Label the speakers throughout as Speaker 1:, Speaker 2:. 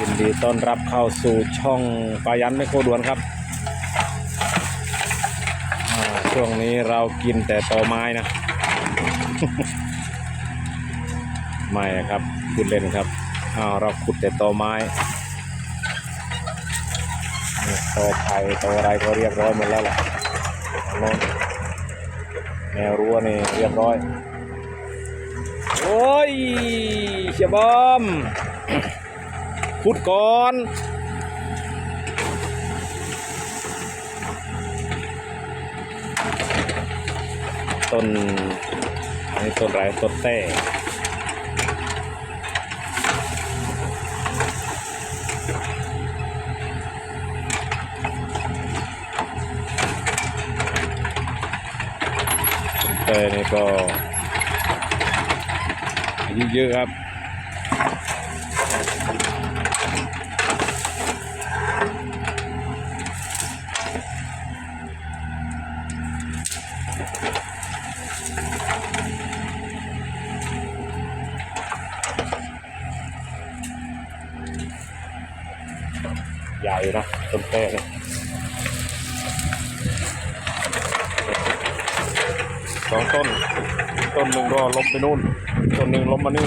Speaker 1: ยินดีต้อนรับเข้าสู่ช่องปายันไม่โคด่วนครับ ช่วงนี้เรากินแต่ตอไม้นะ ไม่ครับพูดเล่นครับอ้าวเราขุดแต่ตอไม้นี่ตอไผ่ตออะไรก็เรียบร้อยหมดแล้วล่ะทางโน้นแนวรั้วนี่เรียบร้อย โอ้ยเชียบอมพูดก่อนต้นอันนี้ต้นไรต้นแต้ต้นแต้นี่ก็ เยอะครับใหญ่นะต้นแป้เนี่ยสองต้น ต้นหนึ่งก็ล้มไปนู่น ต้นหนึ่งล้มมานี่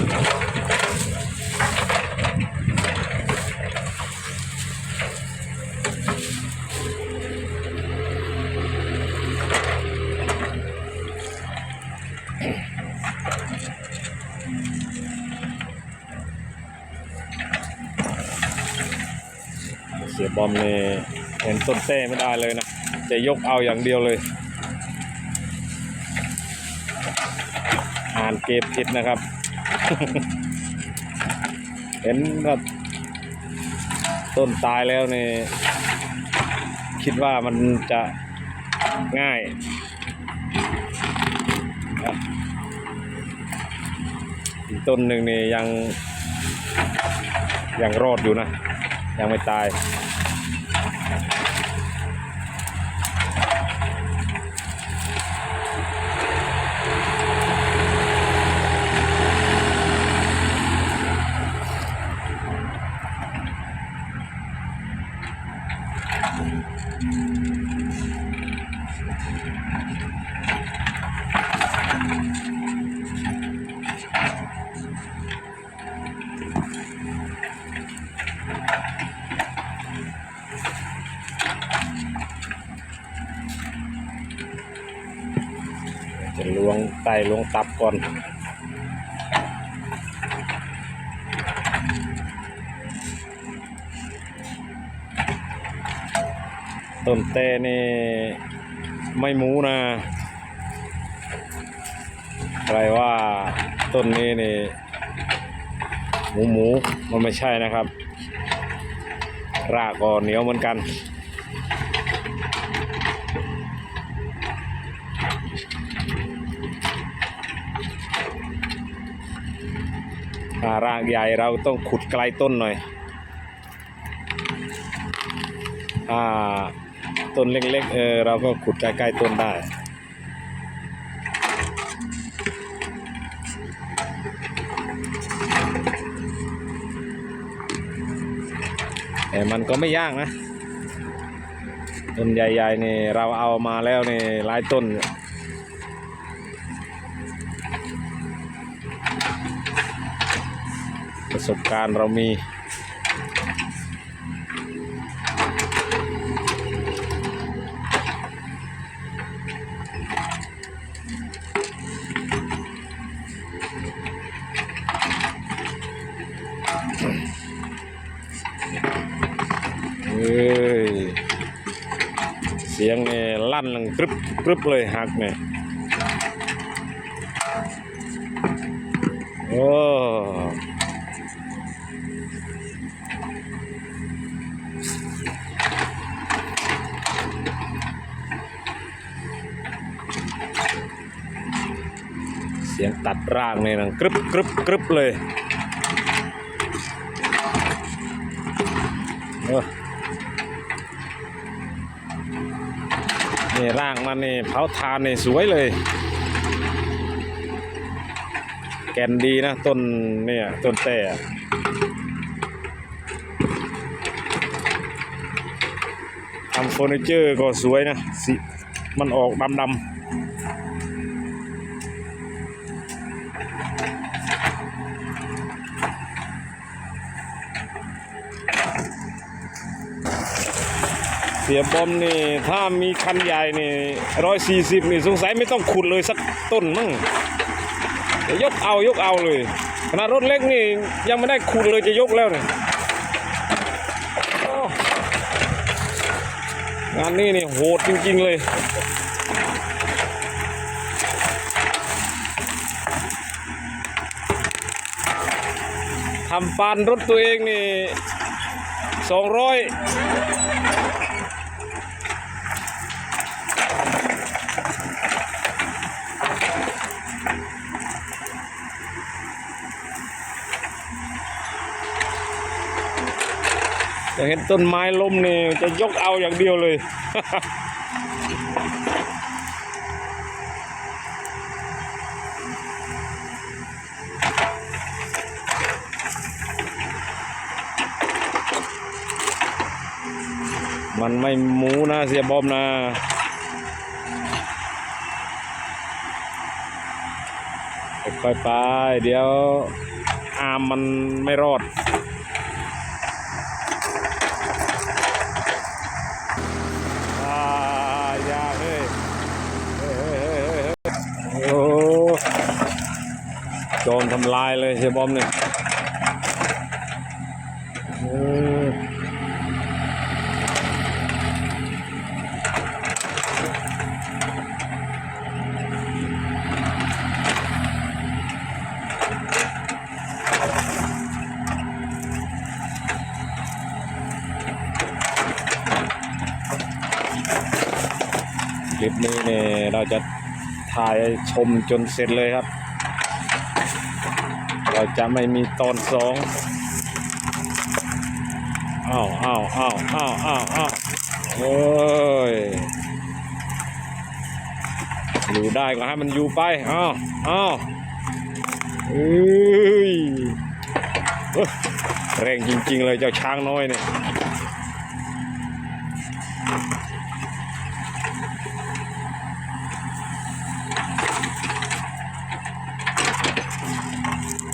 Speaker 1: เสียบอมนี่เห็นต้นเต้ไม่ได้เลยนะ จะยกเอาอย่างเดียวเลยานเกมผิดนะครับ เห็นแบบต้นตายแล้วนี่คิดว่ามันจะง่ายครับอีกต้นหนึ่งนี่ยังยังรอดอยู่นะ ยังไม่ตาย จะล้วงไตล้วงตับก่อน ต้นเต้นี่ไม่หมูนะใครว่าต้นนี้นี่หมูหมูมันไม่ใช่นะครับ รากก็เหนียวเหมือนกันารากใหญ่เราต้องขุดไกลต้นหน่อยถ้า ต้นเล็กๆเออเราก็ขุดใกล้ๆต้นได้แต่มันก็ไม่ยากนะ ต้นใหญ่ๆนี่เราเอามาแล้วนี่หลายต้น ประสบการณ์เรามี ลั่นลังกรึบกรึบเลยหักเนี่ยโอ้ เสียงตัดร่างเนี่ยนังกรึบกรึบกรึบเลย างมันนี่เผาทานนี่สวยเลย แก่นดีนะต้นเนี่ยต้นแต่ทำเฟอร์นิเจอร์ก็สวยนะสิมันออกดำด สียบอมนี่ ถ้ามีคันใหญ่นี่ร้อยสี่สิบนี่สงสัยไม่ต้องขุดเลยสักต้นมั้งยกเอายกเอาเลยขนาดรถเล็กนี่ยังไม่ได้ขุดเลยจะยกแล้วเนี่ยงานนี้นี่โหดจริง ๆ เลยทำปานรถตัวเองนี่สองร้อย จะเห็นต้นไม้ล้มนี่จะยกเอาอย่างเดียวเลย มันไม่หมูนะเสียบอมนะค่อยๆไป เดี๋ยวอามมันไม่รอด อ่ายากเฮ้ยเฮ้ยเฮ้ยเฮ้ยเฮ้ยเฮ้ยโอ้โจรทำ ลายเลยเสียบอมเนี่ยคลิปนี้เนี่ยเราจะถ่ายชมจนเสร็จเลยครับ เราจะไม่มีตอนสองอ้าวอ้าวอ้าวอ้าวอ้าวอ้าวโอ้ยอยู่ได้ก็ให้มันอยู่ไปอ้าวอ้าวเอ้ยเอ้ยแรงจริง ๆ เลยเจ้าช้างน้อยเนี่ย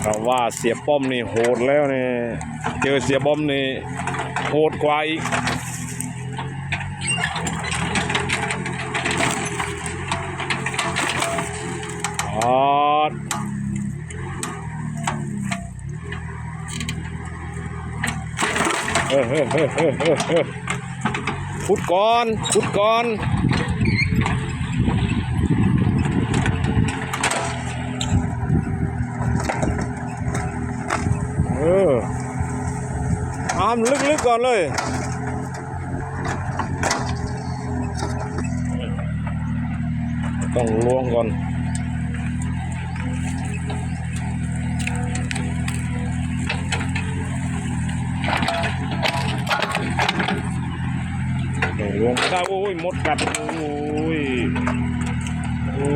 Speaker 1: เราว่าเสียป้อมนี่โหดแล้วเนี่ยเจอเสียป้อมนี่โหดกว่าอีกออดเฮ้ยเฮ้ยเฮ้ยเฮ้ยเฮ้ยเฮ้ยขุดก่อนขุดก่อน เออ อามลึกๆก่อนเลยต้องล้วงก่อนล้วงได้โอ้ยมดกัดโอ้ยโอ้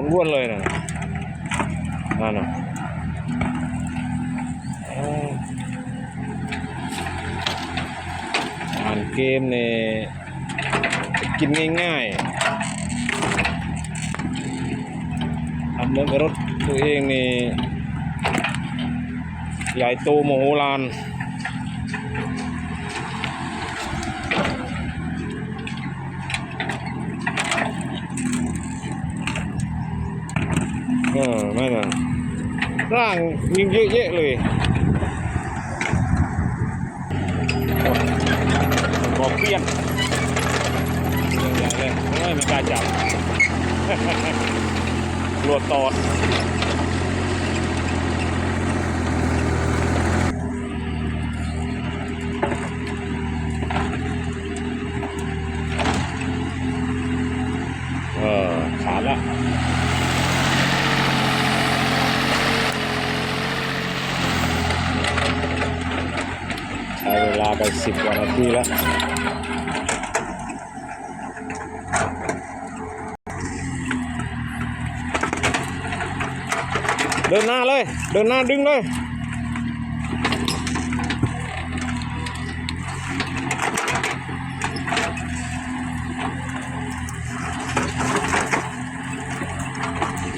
Speaker 1: รุ่นล้วนๆเลยนะนั่นนะอ่านเกมเนี่ยกินง่ายๆทำเหมือนรถตัวเองนี่ใหญ่โตโมโหลาน เออนั่นน่ะ ร่างยิงเยอะแยะเลยบอกเปี้ยนอย่างเลยไม่ไม่กล้าจับกลัวตอดเออขาดละากัน สิบกว่านาทีแล้วเดินหน้าเลย เดินหน้าดึงเลย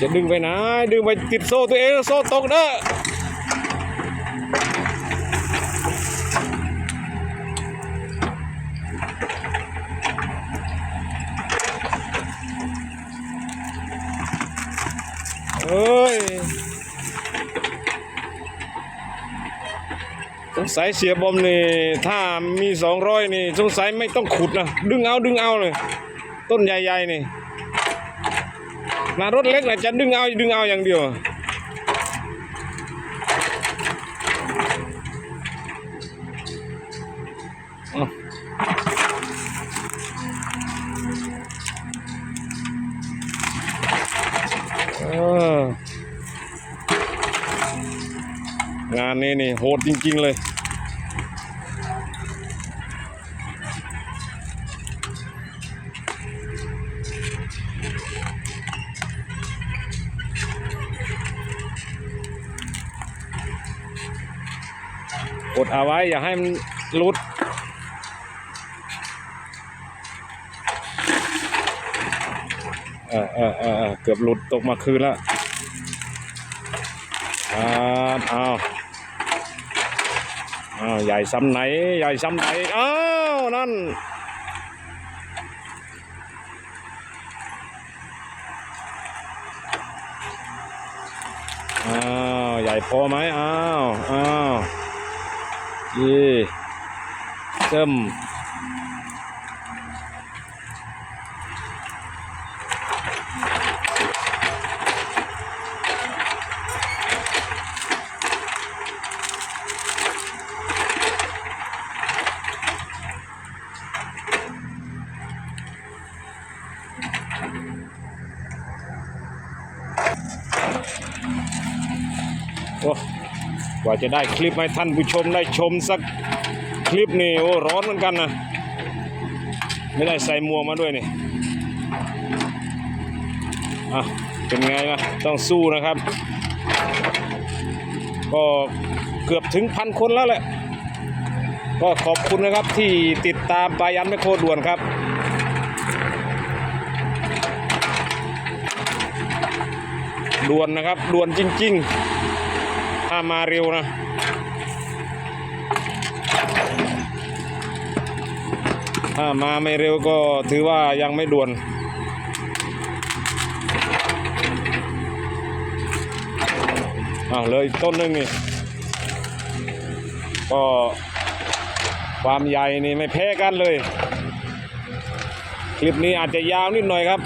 Speaker 1: จะดึงไปไหนดึงไปติดโซ่ตัวเองโซ่ตกเด้อ สงสัยเสียบอมนี่ถ้ามีสองร้อยนี่สงสัยไม่ต้องขุดนะดึงเอาดึงเอาเลย ต้นใหญ่ๆนี่นารถเล็กนะจะดึงเอาดึงเอาอย่างเดียวอ้าวเองานนี้นี่โหดจริง ๆ เลย เอาไว้อย่าให้มันหลุด เออเออเออเกือบหลุดตกมาคืนแล้วครับเอาอ้าวใหญ่ซ้ำไหน ใหญ่ซ้ำไหนอ้าวนั่นอ้าว ใหญ่พอไหมอ้าว อ้าว ยี่เจิม ว่าจะได้คลิปให้ท่านผู้ชมได้ชมสักคลิปนี่โอ้ร้อนเหมือนกันนะ ไม่ได้ใส่หมัวกมาด้วยนี่อะเป็นไงนะต้องสู้นะครับ ก็เกือบถึงพันคนแล้วแหละ ก็ขอบคุณนะครับที่ติดตามปายันไม่โครด่วนครับด่วนนะครับด่วนจริง ๆ ถ้ามาเร็วนะถ้ามาไม่เร็วก็ถือว่ายังไม่ด่วน อ้าวเลยต้นนึงนี่ ก็ความใหญ่นี่ไม่แพ้กันเลย คลิปนี้อาจจะยาวนิดหน่อยครับ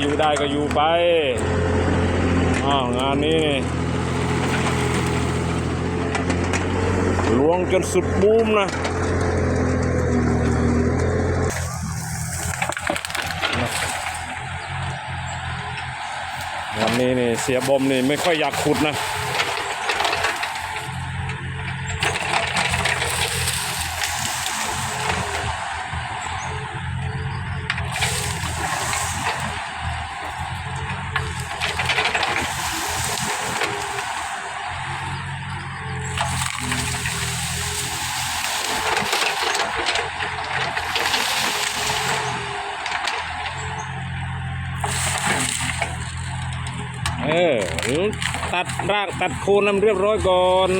Speaker 1: อยู่ได้ก็อยู่ไปอ้าวงานนี้หลวงจนสุดบูมนะวันนี้นี่เสียบอมนี่ไม่ค่อยอยากขุดนะ ตัดรากตัดโคนน้ำเรียบร้อยก่อน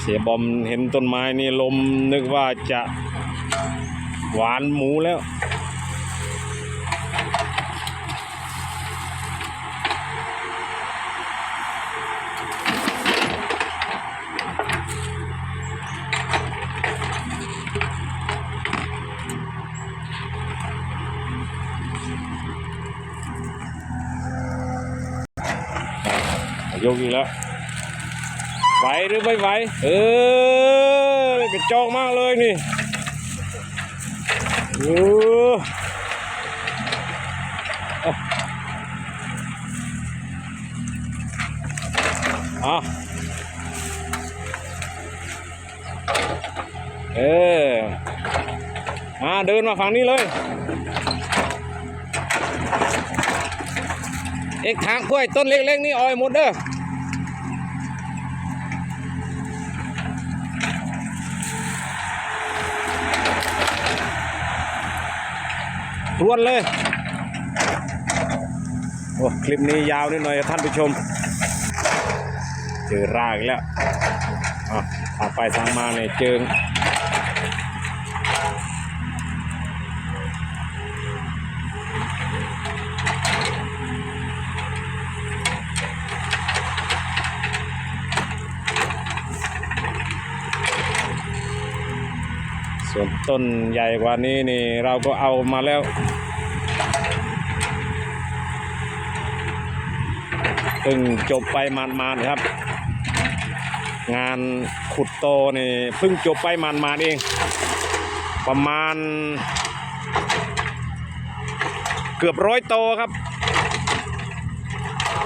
Speaker 1: เสียบอมเห็นต้นไม้นี่ลมนึกว่าจะหวานหมูแล้ว ยกอีกแล้ว ไหวหรือไม่ไหว เออกระจอกมากเลยนี่เออเอาเอาเออมาเดินมาฝั่งนี้เลย เอกทางกล้วยต้นเล็กๆนี่ออยหมดเด้อ รวนเลยโอ้คลิปนี้ยาวนิดหน่อยท่านผู้ชม เจอรากแล้วอะทางไปทางมาเนี่ยเจอ ต้นใหญ่กว่านี้นี่เราก็เอามาแล้วเพิ่งจบไปมานๆครับ งานขุดโตนี่เพิ่งจบไปมานๆเอง ประมาณ เกือบร้อยโตครับ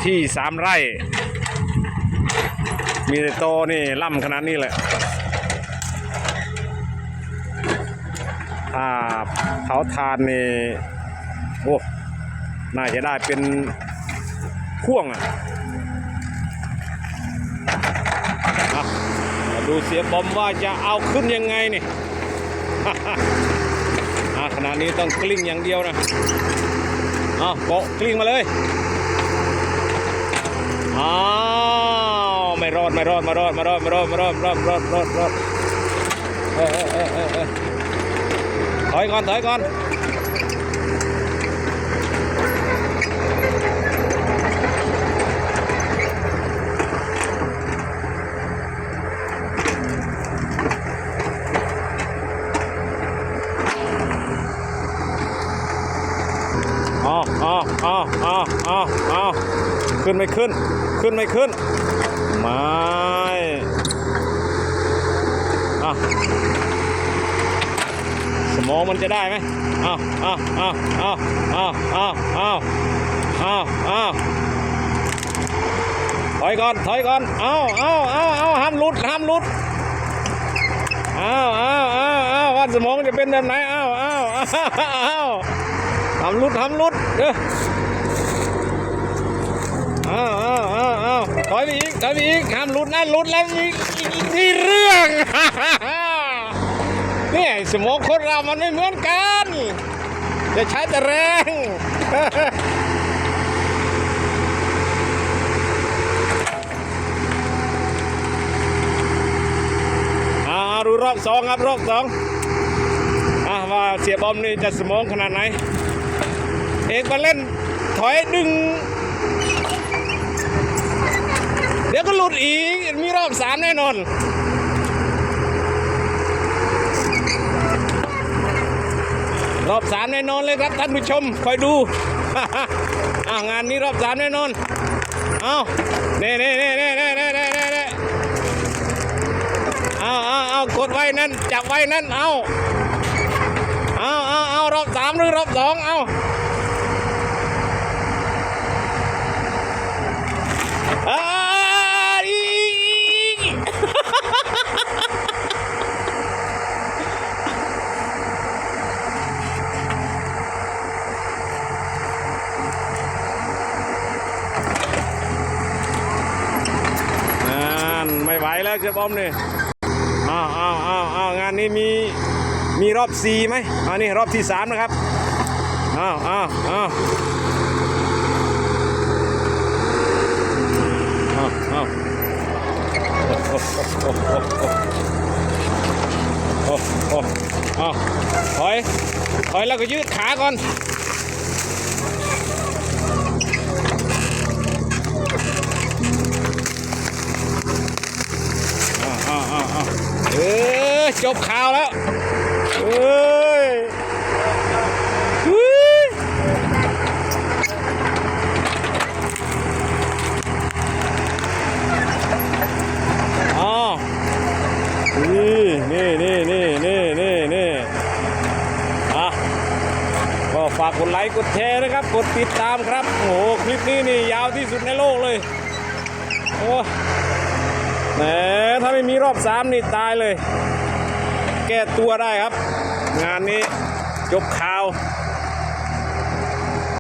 Speaker 1: ที่สามไร่ มีแต่โตนี่ล่ำขนาดนี้แหละ เผาทานนี่โอ้น่าจะได้เป็นพ่วงอะอะมาดูเสียบอมว่าจะเอาขึ้นยังไงนี่อะขณะนี้ต้องกลิ้งอย่างเดียวนะเอาโกะกลิ้งมาเลยอ้าวไม่รอดไม่รอดไม่รอดไม่รอดไม่รอดไม่รอดไม่รอดไม่รอด อดไม่รอดเออเออเออเออเออถอยก่อนถอยก่อนเอาเอาเอาเอาเอาเอาขึ้นไม่ขึ้น ขึ้นไม่ขึ้น ไม่อะ มองมันจะได้ไหมเอาเอาเอาเอาเอาเอาเอาเอาเอาถอยก่อน ถอยก่อนเอาเอาเอาเอาห้ามลุด ห้ามลุดเอาเอาเอาเอาว่าสมองจะเป็นแบบไหนเอาเอาเอาเอาห้ามลุดห้ามลุดเด้อเอาเอาเอาเอาถอยไปอีก ถอยไปอีกห้ามหลุดนะหลุดแล้วมีมีเรื่อง นี่ยสมองคนเรามันไม่เหมือนกันจะใช้แต่แรงอ่าดูรอบสองครับรอบสองอ่าว่าเสียบอมนี่จะสมองขนาดไหน เอกมาเล่นถอยดึง เดี๋ยวก็หลุดอีก มีรอบสามแน่นอน รอบสามแน่นอนเลยครับท่านผู้ชมคอยดูอ่างานนี้รอบสามแน่นอนเอาเน่เน่เน่เน่เน่เน่เน่เน่เน่เอาเอาเอากดไว้นั่นจับไว้นั่นเอาเอาเอาเอารอบสามหรือรอบสองเอา ไม่ไหวแล้วเจ๊บอมนี่อ้าวอ้าวอ้าวอ้าวงานนี้มีมีรอบสี่ไหมอันนี้รอบที่สามนะครับอ้าวอ้าวอ้าวอ้าวอ้าวอ้โหโอ้โหโอ้โอ้าวถอยถอยแล้วก็ยืดขาก่อน จบข่าวแล้วเฮ้ยเฮ้ยนี่นี่นี่นี่นี่นี่นี่อะก็ฝากกดไลค์กดแชร์นะครับ กดติดตามครับ โอ้โหคลิปนี้นี่ยาวที่สุดในโลกเลย โอ้แหมถ้าไม่มีรอบสามนี่ตายเลย แก้ตัวได้ครับ งานนี้จบข่าว